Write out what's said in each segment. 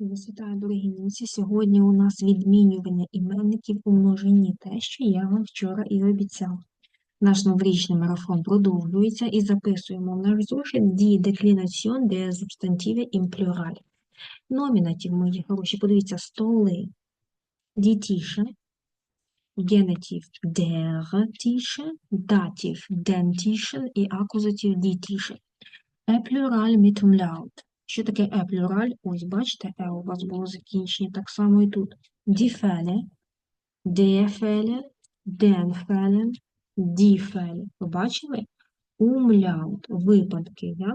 Вітаю, дорогі німці. Сьогодні у нас відмінювання іменників у множині те, що я вам вчора і обіцяла. Наш новорічний марафон продовжується і записуємо в наш зошит die Deklination der Substantive im Plural. Номінатив, мої хороші, подивіться, столи, die Tische, генетив der Tische, датив den Tischen і акузатив die Tische. Umlaut. Що таке е плюраль? Ось, бачите, е у вас було закінчення, так само і тут. Den Fällen, die Fälle. Ви бачили? Umlaut, випадки, я?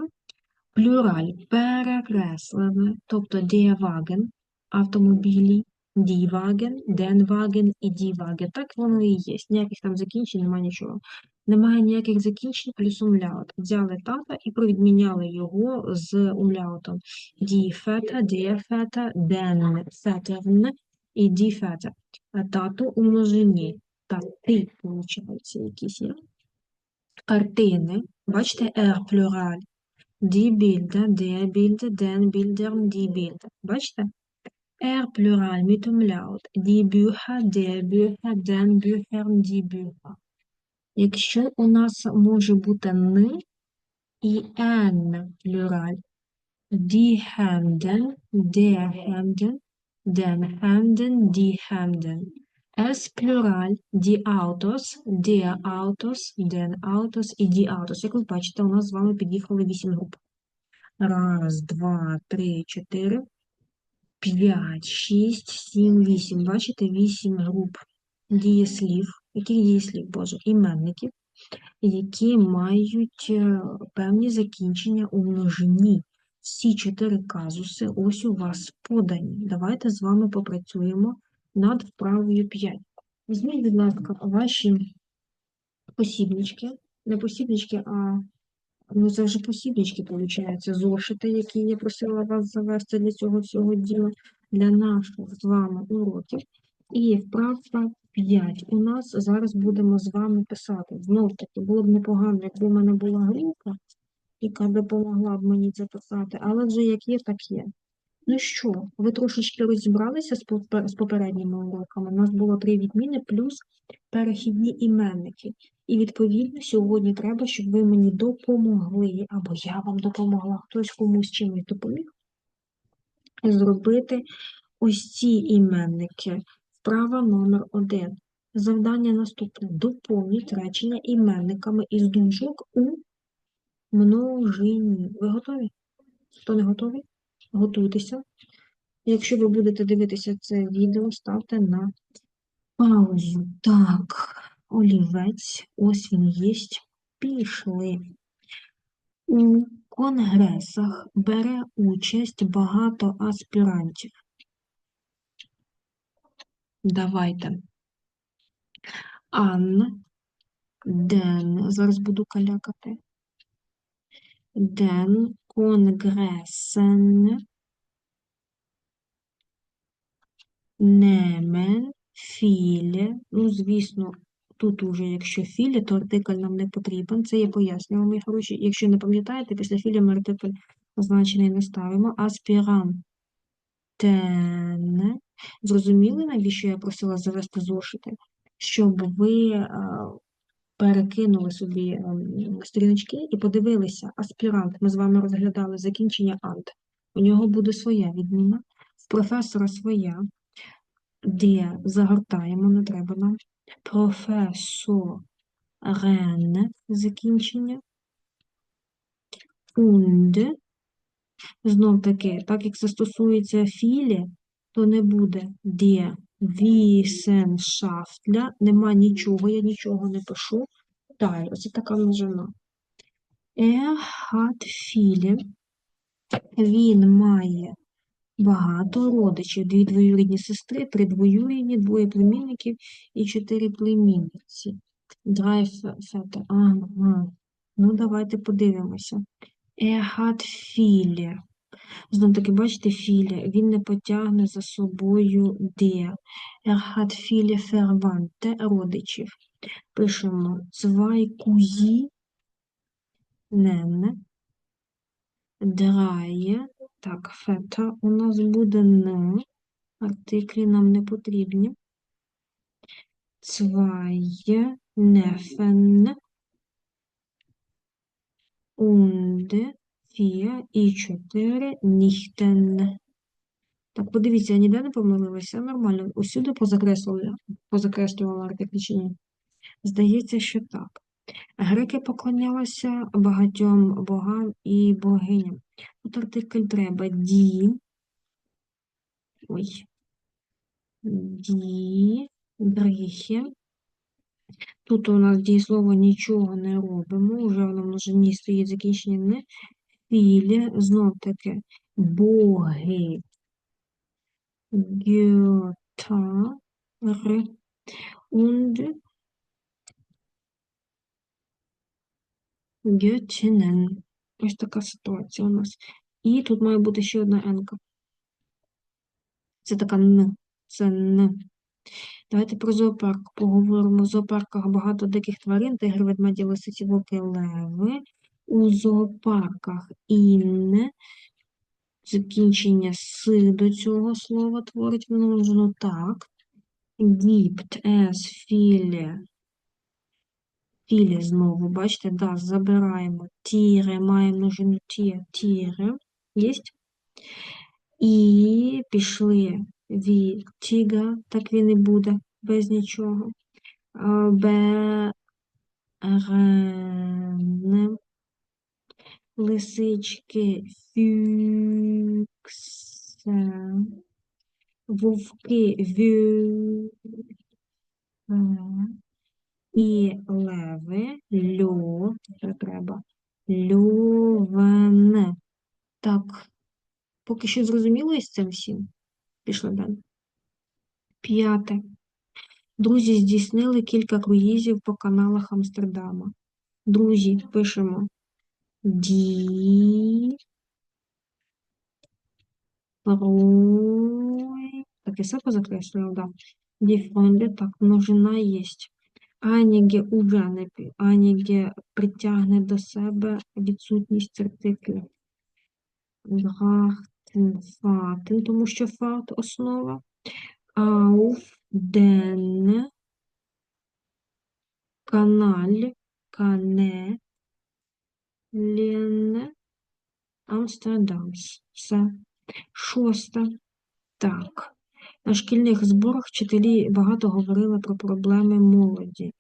Плюраль перекреслене, тобто Wagen, автомобілі, den Wagen і Wagen. Так воно і є. Ніяких там закінчень, немає нічого. Немає ніяких закінчень плюс умляут. Взяли тата і провідміняли його з умляутом. Die Väter, der Väter, den Vätern і die Väter. А Тату у множині. Тати, виходить, якісь є. Картини. Бачите, er плюраль. Die Bilder, der Bilder, den Bildern, die Bilder. Бачите? Er плюраль mit umlaut. Die Bücher, der Bücher, den Büchern, die. Якщо у нас може бути «ни» і «ен» плюраль, die Hemden, der Hemden, den Hemden, die Hemden. Es плюраль, die Autos, der Autos, den Autos і die Autos. Як ви бачите, у нас з вами під'їхали вісім груп. Раз, два, три, чотири, п'ять, шість, сім, вісім. Бачите, вісім груп дієслів. Яких дієслів, Боже? Іменників, які мають е, певні закінчення у множині. Всі чотири казуси ось у вас подані. Давайте з вами попрацюємо над вправою 5. Візьміть, будь ласка, ваші посібнички, не посібнички, а ну це вже посібнички, виходить, зошити, які я просила вас завести для цього всього діла, для наших з вами уроків. І вправка 5. У нас зараз будемо з вами писати. Знов таки, було б непогано, якби в мене була грінка, яка допомогла б мені це писати, але вже як є, так є. Ну що, ви трошечки розібралися з попередніми уроками. У нас було три відміни плюс перехідні іменники. І відповідно сьогодні треба, щоб ви мені допомогли, або я вам допомогла, хтось комусь чимось допоміг, зробити ось ці іменники. Вправа номер один. Завдання наступне. Доповніть речення іменниками із думок у множині. Ви готові? Хто не готовий? Готуйтеся. Якщо ви будете дивитися це відео, ставте на паузу. Так, олівець, ось він є. Пішли. У конгресах бере участь багато аспірантів. Давайте. Ан, Ден, зараз буду калякати. Den Kongressen nehmen viele, ну, звісно, тут уже, якщо філі, то артикль нам не потрібен. Це я пояснювала, мої хороші. Якщо не пам'ятаєте, після філі ми артикль означений не ставимо. Аспірантен. Зрозуміли, навіщо я просила завести зошити? Щоб ви а, перекинули собі ем, сторіночки і подивилися. Аспірант, ми з вами розглядали закінчення ант. У нього буде своя відміна, в професора своя, де загортаємо, не треба нам. Професорен закінчення. Фунд. Знов таки, так як це стосується філі, то не буде де Wissenschaftler, нема нічого, я нічого не пишу. Далі, ось така множина. Er він має багато родичів, дві двоюрідні сестри, три двоюрідні, двоє племінників і чотири племінниці. Drei ага. Ну, давайте подивимося. Er. Знов таки, бачите, філі, він не потягне за собою де. Er hat viele родичів. Пишемо zwei Cousinen, drei Так, фета у нас буде не. Артиклі нам не потрібні. Zwei Neffen und vier і чотири Nichten. Так, подивіться, я ніде не помилилася, нормально. Усюди позакреслювала, позакреслювала чи ні? Здається, що так. Греки поклонялися багатьом богам і богиням. Тут артикль треба ді. Ой. Ді. Грехи. Тут у нас дієслово нічого не робимо, вже на множині стоїть закінчення не філі, знов таки боги, гьота, р, унд. Ось така ситуація у нас. І тут має бути ще одна енка. Це така н, це н. Давайте про зоопарк поговоримо. В зоопарках багато диких тварин, тигри, ведмеді, лисиці, вовки, леви. У зоопарках інне закінчення с до цього слова творить множину так. Гіпт, ес, філі. Філі знову, бачите, да, забираємо. Тіре, маємо множину ті, тіре. Єсть? І пішли від тіга, так він і буде, без нічого. Берен, лисички, фюксе, вовки, вю, і леви, льо, це треба, льовен. Так, поки що зрозуміло із цим всім? Пішли далі. П'яте. Друзі здійснили кілька круїзів по каналах Амстердама. Друзі, пишемо Ді. Фрой. Так, я все позакреслював, да. Ді Фройнде, так, множина є. Аніге уже не Аніге притягне до себе відсутність артиклів. Гахтен, фатен, тому що фат основа. Auf den Kanal, Kanälen Амстердамс. Все. Шосте. Так. На шкільних зборах вчителі багато говорили про проблеми молоді.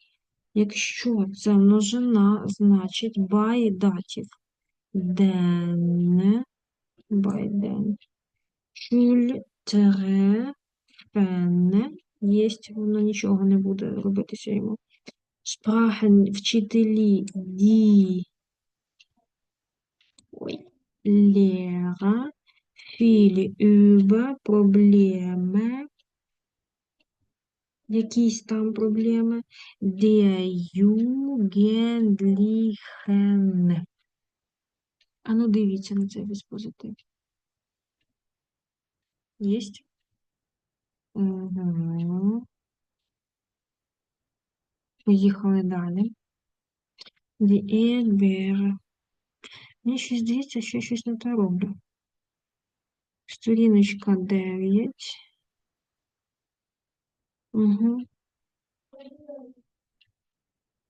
Якщо це множина, значить by датів. Den, by den. Шуль. Єсть, воно нічого не буде робитися йому. Sprachen вчителі ді. Ой. Lehrer viel über Probleme, якісь там проблеми, der Jugendlichen. А ну дивіться на цей диспозитив. Єсть? Угу. Поїхали далі. Die Erdbeere. Мені щось здається, що я щось не те роблю. Сторіночка 9. Угу.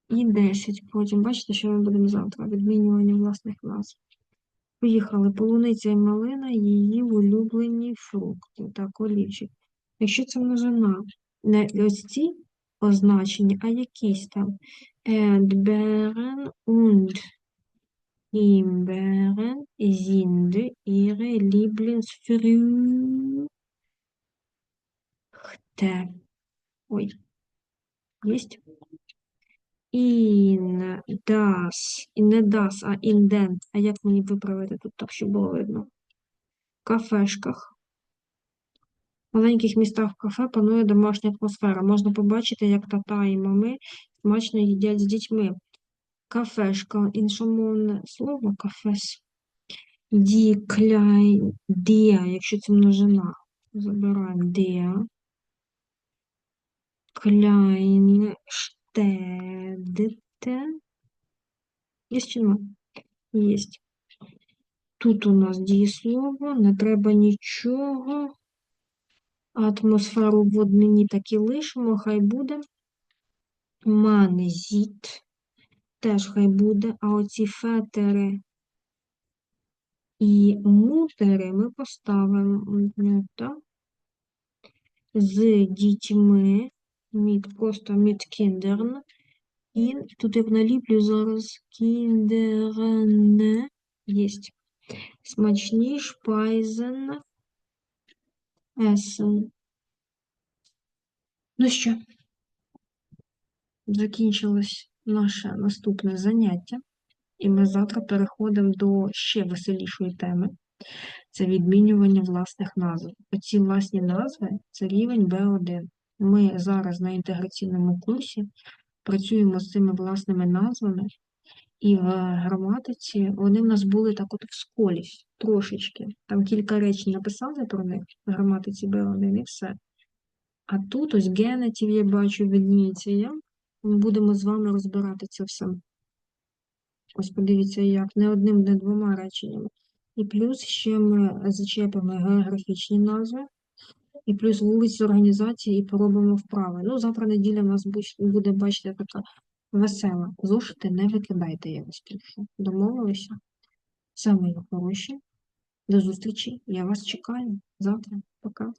І 10 потім. Бачите, що ми будемо завтра? Відмінювання власних назв. Поїхали. Полуниця і малина, її улюблені фрукти. Так, олівчик. Якщо це множина, не ось ці позначені, а якісь там. Erdbeeren und Himbeeren sind ihre Lieblingsfrüchte. Ой, есть? In das, не das, а in den. А як мені виправити тут так, щоб було видно? В кафешках. В маленьких містах кафе панує домашня атмосфера. Можна побачити, як тата і мами смачно їдять з дітьми. Кафешка, іншомовне слово кафес. Ді, кляй, дія, якщо це множина. Забираємо дія. Кляйн, штедте. Є чи нема? Єсть. Тут у нас дієслово, не треба нічого. Атмосферу в однині так і лишимо, хай буде. Манезіт теж хай буде, а оці фетери і мутери ми поставимо так? з дітьми, мід, просто мід кіндерн. І тут як наліплю зараз кіндерне єсть. Смачні шпайзен есен. Ну що, закінчилось наше наступне заняття, і ми завтра переходимо до ще веселішої теми. Це відмінювання власних назв. Оці власні назви це рівень Б1. Ми зараз на інтеграційному курсі працюємо з цими власними назвами, і в граматиці вони в нас були так от всколісь, трошечки. Там кілька речень написали про них в граматиці Б1 і все. А тут ось генетів, я бачу, видніється я. Ми будемо з вами розбирати це все. Ось подивіться, як не одним, не двома реченнями. І плюс ще ми зачепимо географічні назви, і плюс вулиці організації і поробимо вправи. Ну, завтра неділя в нас буде, бачите, така весела. Зошити не викидайте, я вас прошу. Домовилися? Все, мої хороші. До зустрічі. Я вас чекаю завтра. Пока.